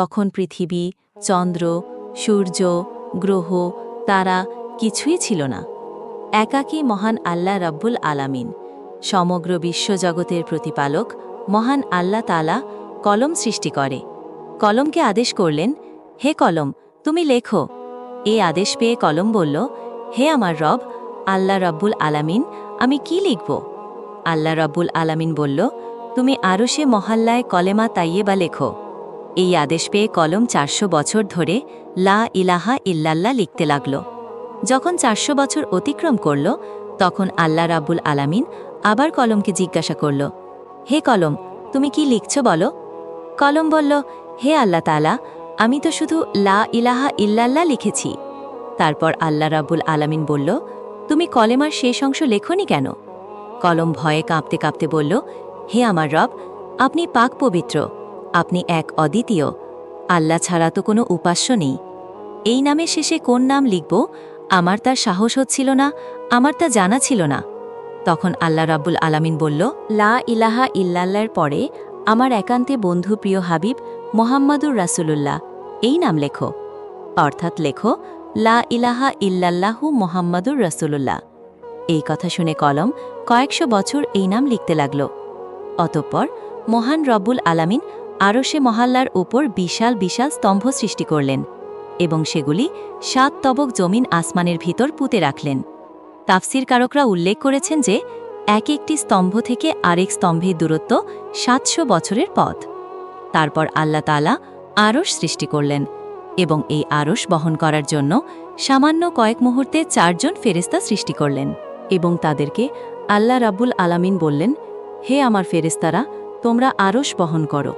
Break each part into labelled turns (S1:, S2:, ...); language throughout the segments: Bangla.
S1: তখন পৃথিবী, চন্দ্র, সূর্য, গ্রহ, তারা কিছুই ছিল না। একাকী মহান আল্লাহ রাব্বুল আলামিন, সমগ্র বিশ্বজগতের প্রতিপালক মহান আল্লাহ তালা কলম সৃষ্টি করে। কলমকে আদেশ করলেন, হে কলম, তুমি লেখো। এ আদেশ পেয়ে কলম বলল, হে আমার রব, আল্লাহ রব্বুল আলামিন, আমি কি লিখব? আল্লাহ রব্বুল আলামিন বলল, তুমি আরও সে মহল্লায় কলেমা তাইয়ে বা লেখো। এই আদেশ পেয়ে কলম চারশো বছর ধরে লা ইলাহা ইল্লাল্লাহ লিখতে লাগল। যখন চারশো বছর অতিক্রম করল, তখন আল্লাহ রাব্বুল আলামিন আবার কলমকে জিজ্ঞাসা করল, হে কলম, তুমি কি লিখছ বলো? কলম বলল, হে আল্লাহ তালা আমি তো শুধু লা ইলাহা ইল্লাল্লাহ লিখেছি। তারপর আল্লাহ রাব্বুল আলামিন বলল, তুমি কলেমার শেষ অংশ লেখনি কেন? কলম ভয়ে কাঁপতে কাঁপতে বলল, হে আমার রব, আপনি পাক পবিত্র। আপনি এক অদ্বিতীয়। আল্লাহ ছাড়া তো কোনো উপাস্য নেই। এই নামের শেষে কোন নাম লিখব? আমার তার সাহস হচ্ছিল না, আমার তা জানা ছিল না। তখন আল্লাহ রাব্বুল আলামিন বলল, লা ইলাহা ইল্লাল্লাহর পরে আমার একান্তে বন্ধু প্রিয় হাবিব মোহাম্মদুর রাসূলুল্লাহ। এই নাম লেখো। অর্থাৎ লেখো, লা ইলাহা ইল্লাল্লাহু মোহাম্মদুর রাসূলুল্লাহ। এই কথা শুনে কলম কয়েকশো বছর এই নাম লিখতে লাগল। অতঃপর মহান রব্বুল আলামিন আরও সে মহাল্লার ওপর বিশাল বিশাল স্তম্ভ সৃষ্টি করলেন এবং সেগুলি সাত তবক জমিন আসমানের ভিতর পুঁতে রাখলেন। তাফসির কারকরা উল্লেখ করেছেন যে, এক একটি স্তম্ভ থেকে আরেক স্তম্ভের দূরত্ব সাতশো বছরের পথ। তারপর আল্লাহ তালা আরশ সৃষ্টি করলেন এবং এই আরশ বহন করার জন্য সামান্য কয়েক মুহূর্তে চারজন ফেরেস্তা সৃষ্টি করলেন এবং তাদেরকে আল্লাহ রাব্বুল আলামিন বললেন, হে আমার ফেরেস্তারা তোমরা আরশ বহন করো।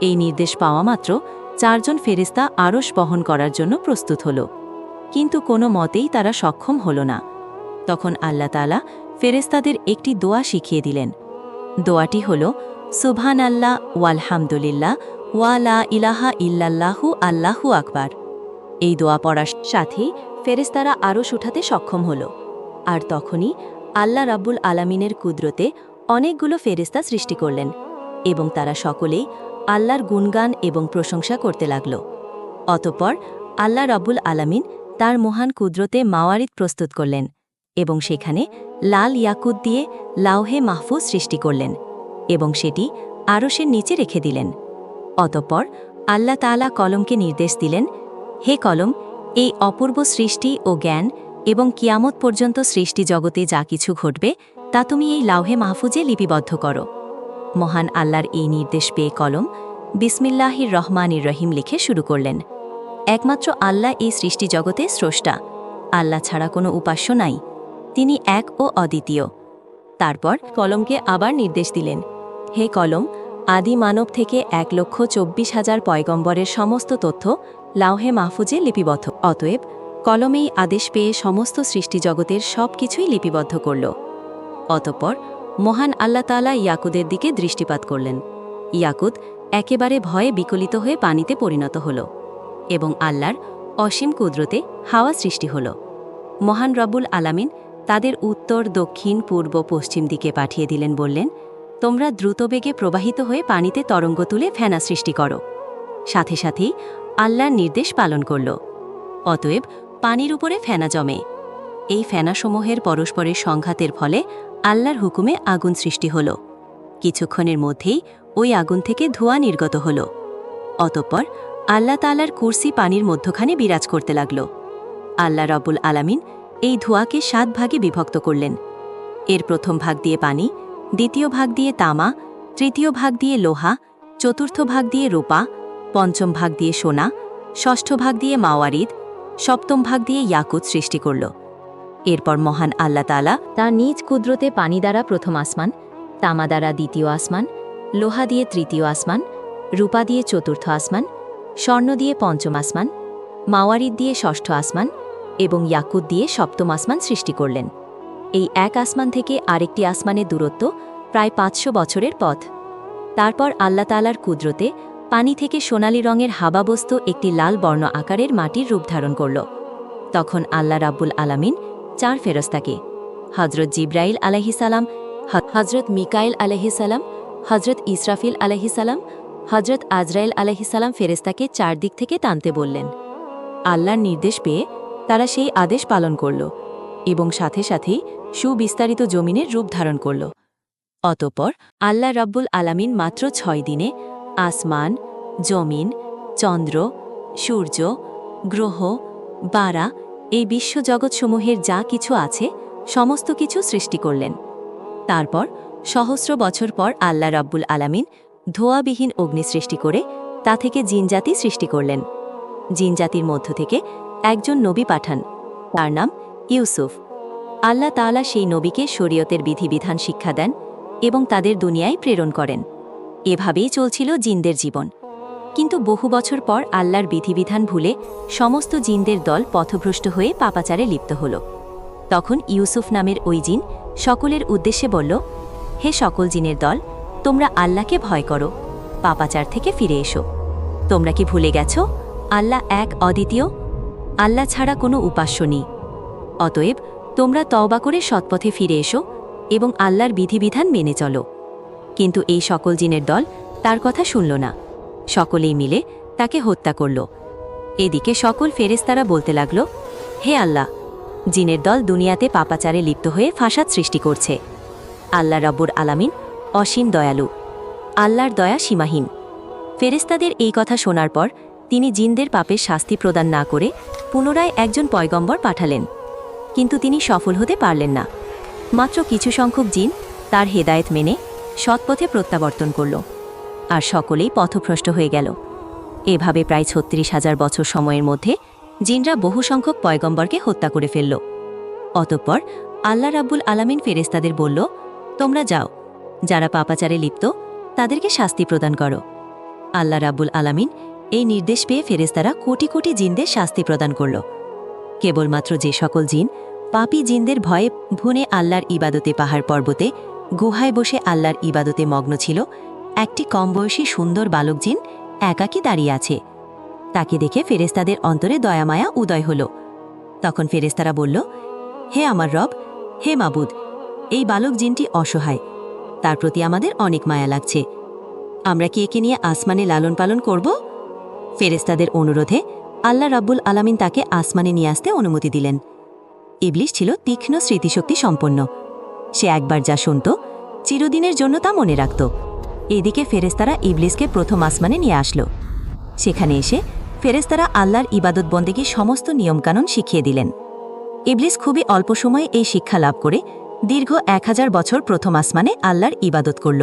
S1: এই নির্দেশ পাওয়া মাত্র চারজন ফেরেস্তা আরশ বহন করার জন্য প্রস্তুত হল। কিন্তু কোনো মতেই তারা সক্ষম হল না। তখন আল্লাহ তালা ফেরেস্তাদের একটি দোয়া শিখিয়ে দিলেন। দোয়াটি হল সুবহান আল্লাহ ওয়ালহামদুলিল্লাহ ওয়ালা ইলাহা ইল্লাল্লাহু, আল্লাহু আকবার। এই দোয়া পড়ার সাথেই ফেরেস্তারা আরশ উঠাতে সক্ষম হল। আর তখনই আল্লাহ রাব্বুল আলামিনের কুদরতে অনেকগুলো ফেরেস্তা সৃষ্টি করলেন এবং তারা সকলেই আল্লাহর গুণগান এবং প্রশংসা করতে লাগল। অতপর আল্লাহ রাব্বুল আলামিন তার মহান কুদরতে মাওয়ারিদ প্রস্তুত করলেন এবং সেখানে লাল ইয়াকুত দিয়ে লাউহে মাহফুজ সৃষ্টি করলেন এবং সেটি আরশের নিচে রেখে দিলেন। অতপর আল্লাহ তাআলা কলমকে নির্দেশ দিলেন, হে কলম, এই অপূর্ব সৃষ্টি ও জ্ঞান এবং কিয়ামত পর্যন্ত সৃষ্টি জগতে যা কিছু ঘটবে তা তুমি এই লাউহে মাহফুজে লিপিবদ্ধ করো। মহান আল্লাহর এই নির্দেশ পেয়ে কলম বিসমিল্লাহির রহমানির রহিম লিখে শুরু করলেন। একমাত্র আল্লাহ এই সৃষ্টি জগতে স্রষ্টা। আল্লাহ ছাড়া কোনো উপাস্য নাই। তিনি এক ও অদ্বিতীয়। তারপর কলমকে আবার নির্দেশ দিলেন। হে কলম, আদি মানব থেকে এক লক্ষ চব্বিশ হাজার পয়গম্বরের সমস্ত তথ্য লাউহে মাহফুজে লিপিবদ্ধ। অতএব কলমেই আদেশ পেয়ে সমস্ত সৃষ্টি জগতের সব কিছুই লিপিবদ্ধ করল। অতঃপর মহান আল্লাহ তালা ইয়াকুদের দিকে দৃষ্টিপাত করলেন। ইয়াকুদ একেবারে ভয়ে বিকলিত হয়ে পানিতে পরিণত হল এবং আল্লাহর অসীম কুদরতে হাওয়া সৃষ্টি হল। মহান রব্বুল আলামিন তাদের উত্তর, দক্ষিণ, পূর্ব, পশ্চিম দিকে পাঠিয়ে দিলেন, বললেন, তোমরা দ্রুতবেগে প্রবাহিত হয়ে পানিতে তরঙ্গ তুলে ফেনা সৃষ্টি করো। সাথে সাথেই আল্লাহর নির্দেশ পালন করল। অতএব পানির উপরে ফেনা জমে। এই ফেনাসমূহের পরস্পরের সংঘাতের ফলে আল্লাহর হুকুমে আগুন সৃষ্টি হল। কিছুক্ষণের মধ্যেই ওই আগুন থেকে ধোঁয়া নির্গত হল। অতঃপর আল্লাহ তালার কুর্সি পানির মধ্যখানে বিরাজ করতে লাগল। আল্লাহ রব্বুল আলামিন এই ধোঁয়াকে সাত ভাগে বিভক্ত করলেন। এর প্রথম ভাগ দিয়ে পানি, দ্বিতীয় ভাগ দিয়ে তামা, তৃতীয় ভাগ দিয়ে লোহা, চতুর্থ ভাগ দিয়ে রূপা, পঞ্চম ভাগ দিয়ে সোনা, ষষ্ঠ ভাগ দিয়ে মাওয়ারিদ, সপ্তম ভাগ দিয়ে ইয়াকুত সৃষ্টি করল। এরপর মহান আল্লাহ তালা তার নিজ কুদরতে পানি দ্বারা প্রথম আসমান, তামা দ্বারা দ্বিতীয় আসমান, লোহা দিয়ে তৃতীয় আসমান, রূপা দিয়ে চতুর্থ আসমান, স্বর্ণ দিয়ে পঞ্চম আসমান, মাওয়ারিদ দিয়ে ষষ্ঠ আসমান এবং ইয়াকুত দিয়ে সপ্তম আসমান সৃষ্টি করলেন। এই এক আসমান থেকে আরেকটি আসমানের দূরত্ব প্রায় পাঁচশো বছরের পথ। তারপর আল্লাহ তালার কুদরতে পানি থেকে সোনালি রঙের হাবাবস্ত একটি লাল বর্ণ আকারের মাটির রূপ ধারণ করল। তখন আল্লাহ রাব্বুল আলামিন চার ফেরস্তাকে। হজরত জিব্রাইল আলহিসাল্লাম হজরত মিকাইল আলহিসাল্লাম হজরত ইসরাফিল আলহিসাল্লাম হজরত আজরাইল আলহিসাল্লাম ফেরেস্তাকে চারদিক থেকে টানতে বললেন। আল্লাহর নির্দেশ পেয়ে তারা সেই আদেশ পালন করল এবং সাথে সাথেই সুবিস্তারিত জমিনের রূপ ধারণ করল। অতপর আল্লাহ রব্বুল আলামিন মাত্র ছয় দিনে আসমান, জমিন, চন্দ্র, সূর্য, গ্রহ, বারা এই বিশ্বজগৎসমূহের যা কিছু আছে, সমস্ত কিছু সৃষ্টি করলেন। তারপর, সহস্র বছর পর আল্লাহ রব্বুল আলামিন ধোয়াবিহীন অগ্নি সৃষ্টি করে তা থেকে জিনজাতি সৃষ্টি করলেন। জিনজাতির মধ্য থেকে একজন নবী পাঠান, তার নাম ইউসুফ। আল্লাহ তাআলা সেই নবীকে শরীয়তের বিধিবিধান শিক্ষা দেন এবং তাদের দুনিয়ায় প্রেরণ করেন। এভাবেই চলছিল জিনদের জীবন। কিন্তু বহু বছর পর আল্লাহর বিধিবিধান ভুলে সমস্ত জিনদের দল পথভ্রষ্ট হয়ে পাপাচারে লিপ্ত হল। তখন ইউসুফ নামের ওই জিন সকলের উদ্দেশ্যে বলল, হে সকল জিনের দল, তোমরা আল্লাহকে ভয় করো, পাপাচার থেকে ফিরে এসো। তোমরা কি ভুলে গেছ? আল্লাহ এক অদ্বিতীয়, আল্লাহ ছাড়া কোনো উপাস্য নেই। অতএব তোমরা তওবা করে সৎপথে ফিরে এসো এবং আল্লাহর বিধিবিধান মেনে চলো। কিন্তু এই সকল জিনের দল তার কথা শুনল না। সকলেই মিলে তাকে হত্যা করল। এদিকে সকল ফেরেস্তারা বলতে লাগল, হে আল্লাহ, জিনের দল দুনিয়াতে পাপাচারে লিপ্ত হয়ে ফাসাদ সৃষ্টি করছে। আল্লাহ রব্বুর আলামিন অসীম দয়ালু, আল্লাহর দয়া সীমাহীন। ফেরেস্তাদের এই কথা শোনার পর তিনি জিনদের পাপের শাস্তি প্রদান না করে পুনরায় একজন পয়গম্বর পাঠালেন। কিন্তু তিনি সফল হতে পারলেন না। মাত্র কিছু সংখ্যক জিন তার হেদায়েত মেনে সৎপথে প্রত্যাবর্তন করল। আর সকলেই পথভ্রষ্ট হয়ে গেল। এভাবে প্রায় ছত্রিশ হাজার বছর সময়ের মধ্যে জিনরা বহু সংখ্যক পয়গম্বরকে হত্যা করে ফেলল। অতঃপর আল্লাহ রাব্বুল আলামিন ফেরেস্তাদের বলল, তোমরা যাও, যারা পাপাচারে লিপ্ত, তাদেরকে শাস্তি প্রদান করো। আল্লাহ রাব্বুল আলামিন এই নির্দেশ পেয়ে ফেরেস্তারা কোটি কোটি জিনদের শাস্তি প্রদান করল। কেবলমাত্র যে সকল জিন পাপী জিনদের ভয়ে ভুনে আল্লাহর ইবাদতে পাহাড় পর্বতে, গুহায় বসে আল্লাহর ইবাদতে মগ্ন ছিল একটি কম বয়সী সুন্দর বালক জিন একাকী দাঁড়িয়ে আছে। তাকে দেখে ফেরেস্তাদের অন্তরে দয়ামায়া উদয় হল। তখন ফেরেস্তারা বলল, হে আমার রব, হে মাবুদ, এই বালক জিনটি অসহায়। তার প্রতি আমাদের অনেক মায়া লাগছে। আমরা কি একে নিয়ে আসমানে লালন পালন করব? ফেরেস্তাদের অনুরোধে আল্লাহ রাব্বুল আলামিন তাকে আসমানে নিয়ে আসতে অনুমতি দিলেন। ইবলিশ ছিল তীক্ষ্ণ স্মৃতিশক্তি সম্পন্ন। সে একবার যা শুনত, চিরদিনের জন্য তা মনে রাখত। এদিকে ফেরেস্তারা ইবলিসকে প্রথম আসমানে নিয়ে আসলো। সেখানে এসে ফেরেস্তারা আল্লাহর ইবাদত বন্দেগী সমস্ত নিয়মকানুন শিখিয়ে দিলেন। ইবলিস খুবই অল্প সময়ে এই শিক্ষা লাভ করে দীর্ঘ এক হাজার বছর প্রথম আসমানে আল্লাহর ইবাদত করল।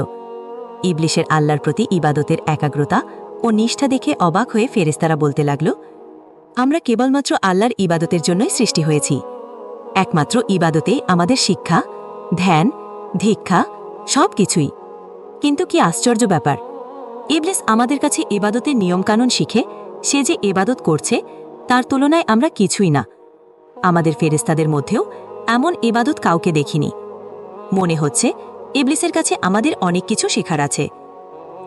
S1: ইবলিশের আল্লাহর প্রতি ইবাদতের একাগ্রতা ও নিষ্ঠা দেখে অবাক হয়ে ফেরেস্তারা বলতে লাগল, আমরা কেবলমাত্র আল্লাহর ইবাদতের জন্যই সৃষ্টি হয়েছি। একমাত্র ইবাদতে আমাদের শিক্ষা, ধ্যান ধিক্ষা সব কিছুই কিন্তু কি আশ্চর্য ব্যাপার। ইবলিস আমাদের কাছে এবাদতের নিয়মকানুন শিখে, সে যে এবাদত করছে, তার তুলনায় আমরা কিছুই না। আমাদের ফেরেস্তাদের মধ্যেও এমন এবাদত কাউকে দেখিনি। মনে হচ্ছে, ইবলিসের কাছে আমাদের অনেক কিছু শেখার আছে।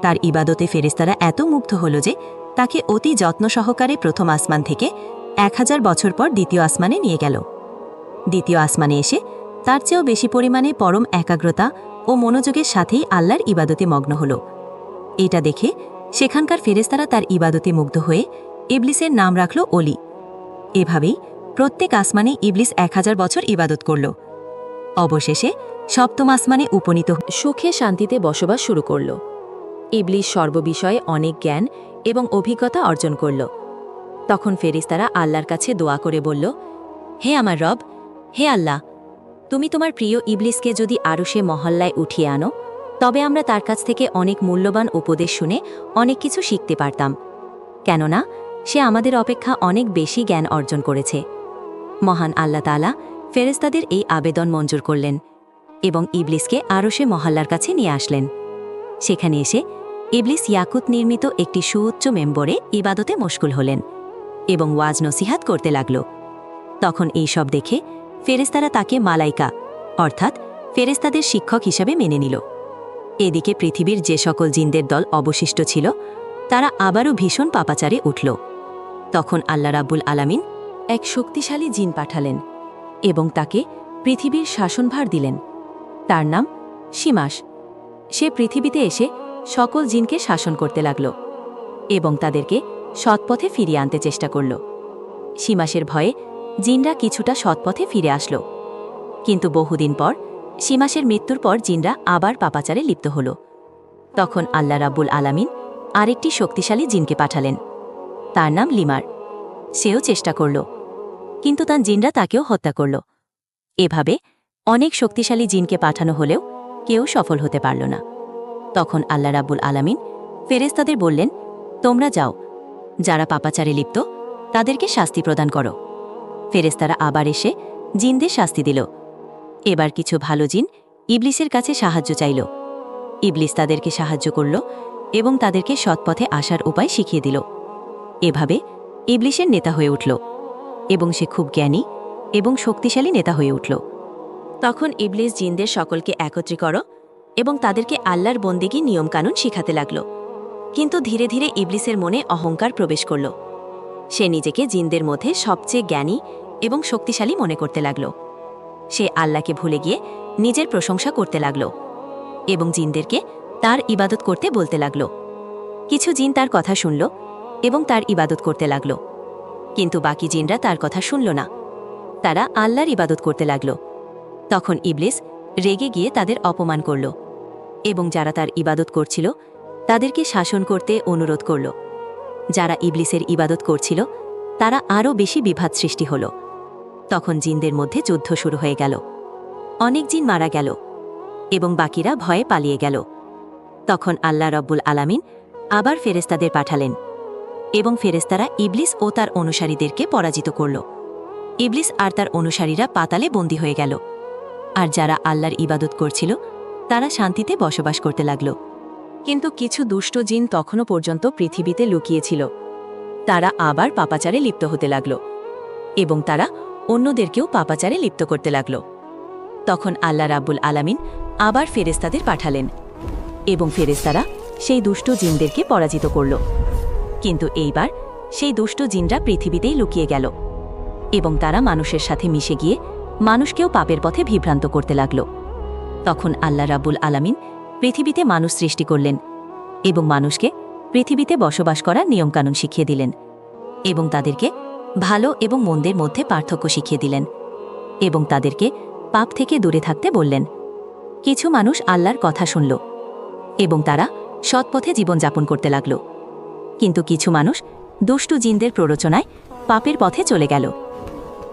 S1: তার ইবাদতে ফেরেস্তারা এত মুগ্ধ হল যে, তাকে অতি যত্ন সহকারে প্রথম আসমান থেকে এক হাজার বছর পর দ্বিতীয় আসমানে নিয়ে গেল। দ্বিতীয় আসমানে এসে তার চেয়েও বেশি পরিমাণে পরম একাগ্রতা ও মনোযোগের সাথেই আল্লাহর ইবাদতে মগ্ন হল। এটা দেখে সেখানকার ফেরেস্তারা তার ইবাদতে মুগ্ধ হয়ে ইবলিসের নাম রাখল অলি এভাবেই প্রত্যেক আসমানে ইবলিস এক হাজার বছর ইবাদত করল। অবশেষে সপ্তম আসমানে উপনীত সুখে শান্তিতে বসবাস শুরু করল। ইবলিস সর্ববিষয়ে অনেক জ্ঞান এবং অভিজ্ঞতা অর্জন করল। তখন ফেরিস্তারা আল্লাহর কাছে দোয়া করে বলল, হে আমার রব, হে আল্লাহ তুমি তোমার প্রিয় ইবলিসকে যদি আরও সে মহল্লায় উঠিয়ে আনো, তবে আমরা তার কাছ থেকে অনেক মূল্যবান উপদেশ শুনে অনেক কিছু শিখতে পারতাম। কেননা, সে আমাদের অপেক্ষা অনেক বেশি জ্ঞান অর্জন করেছে। মহান আল্লাহ তালা ফেরেস্তাদের এই আবেদন মঞ্জুর করলেন এবং ইবলিসকে আরও সে মহল্লার কাছে নিয়ে আসলেন। সেখানে এসে ইবলিস ইয়াকুত নির্মিত একটি সুউচ্চ মেম্বরে ইবাদতে মশগুল হলেন এবং ওয়াজ নসিহাত করতে লাগল। তখন এই সব দেখে ফেরেস্তারা তাকে মালাইকা, অর্থাৎ ফেরেস্তাদের শিক্ষক হিসাবে মেনে নিল। এদিকে পৃথিবীর যে সকল জিনদের দল অবশিষ্ট ছিল, তারা আবারও ভীষণ পাপাচারে উঠল। তখন আল্লাহ রাব্বুল আলামিন এক শক্তিশালী জিন পাঠালেন এবং তাকে পৃথিবীর শাসনভার দিলেন। তার নাম সীমাস। সে পৃথিবীতে এসে সকল জিনকে শাসন করতে লাগল এবং তাদেরকে সৎপথে ফিরিয়ে আনতে চেষ্টা করল। সীমাসের ভয়ে জিনরা কিছুটা সৎপথে ফিরে আসল। কিন্তু বহুদিন পর, সীমাসের মৃত্যুর পর জিনরা আবার পাপাচারে লিপ্ত হল। তখন আল্লাহ রাব্বুল আলামিন আরেকটি শক্তিশালী জিনকে পাঠালেন। তার নাম লিমার। সেও চেষ্টা করল, কিন্তু তার জিনরা তাকেও হত্যা করল। এভাবে অনেক শক্তিশালী জিনকে পাঠানো হলেও কেউ সফল হতে পারল না। তখন আল্লাহ রাব্বুল আলামিন ফেরেস্তাদের বললেন, তোমরা যাও, যারা পাপাচারে লিপ্ত, তাদেরকে শাস্তি প্রদান করো। ফেরেস্তারা আবার এসে জিনদের শাস্তি দিল। এবার কিছু ভালো জিন ইবলিসের কাছে সাহায্য চাইল। ইবলিস তাদেরকে সাহায্য করল এবং তাদেরকে সৎপথে আসার উপায় শিখিয়ে দিল। এভাবে ইবলিসের নেতা হয়ে উঠল এবং সে খুব জ্ঞানী এবং শক্তিশালী নেতা হয়ে উঠল। তখন ইবলিস জিনদের সকলকে একত্রীকর এবং তাদেরকে আল্লাহর বন্দিগি নিয়মকানুন শিখাতে লাগল। কিন্তু ধীরে ধীরে ইবলিসের মনে অহংকার প্রবেশ করল। সে নিজেকে জিনদের মধ্যে সবচেয়ে জ্ঞানী এবং শক্তিশালী মনে করতে লাগল। সে আল্লাহকে ভুলে গিয়ে নিজের প্রশংসা করতে লাগল এবং জিনদেরকে তার ইবাদত করতে বলতে লাগল। কিছু জিন তার কথা শুনল এবং তার ইবাদত করতে লাগল। কিন্তু বাকি জিনরা তার কথা শুনল না। তারা আল্লাহর ইবাদত করতে লাগল। তখন ইবলিস রেগে গিয়ে তাদের অপমান করল এবং যারা তার ইবাদত করছিল তাদেরকে শাসন করতে অনুরোধ করল। যারা ইবলিসের ইবাদত করছিল, তারা আরও বেশি বিভাদ সৃষ্টি হল। তখন জিনদের মধ্যে যুদ্ধ শুরু হয়ে গেল। অনেক জিন মারা গেল এবং বাকিরা ভয়ে পালিয়ে গেল। তখন আল্লাহ রব্বুল আলামিন আবার ফেরেস্তাদের পাঠালেন এবং ফেরেস্তারা ইবলিস ও তার অনুসারীদেরকে পরাজিত করল। ইবলিস আর তার অনুসারীরা পাতালে বন্দী হয়ে গেল। আর যারা আল্লাহর ইবাদত করছিল, তারা শান্তিতে বসবাস করতে লাগল। কিন্তু কিছু দুষ্ট জিন তখনও পর্যন্ত পৃথিবীতে লুকিয়েছিল। তারা আবার পাপাচারে লিপ্ত হতে লাগল এবং তারা অন্যদেরকেও পাপাচারে লিপ্ত করতে লাগল। তখন আল্লাহ রাব্বুল আলামিন আবার ফেরেস্তাদের পাঠালেন এবং ফেরেস্তারা সেই দুষ্ট জিনদেরকে পরাজিত করল। কিন্তু এইবার সেই দুষ্ট জিনরা পৃথিবীতেই লুকিয়ে গেল এবং তারা মানুষের সাথে মিশে গিয়ে মানুষকেও পাপের পথে বিভ্রান্ত করতে লাগল। তখন আল্লাহ রাব্বুল আলামিন পৃথিবীতে মানুষ সৃষ্টি করলেন এবং মানুষকে পৃথিবীতে বসবাস করার নিয়মকানুন শিখিয়ে দিলেন এবং তাদেরকে ভালো এবং মন্দের মধ্যে পার্থক্য শিখিয়ে দিলেন এবং তাদেরকে পাপ থেকে দূরে থাকতে বললেন। কিছু মানুষ আল্লাহর কথা শুনল এবং তারা সৎপথে জীবনযাপন করতে লাগল। কিন্তু কিছু মানুষ দুষ্টু জিনদের প্ররোচনায় পাপের পথে চলে গেল।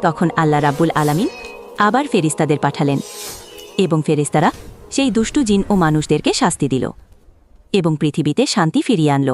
S1: তখন আল্লাহ রাব্বুল আলামিন আবার ফেরিস্তাদের পাঠালেন এবং ফেরিস্তারা সেই দুষ্টু জিন ও মানুষদেরকে শাস্তি দিল এবং পৃথিবীতে শান্তি ফিরিয়ে আনল।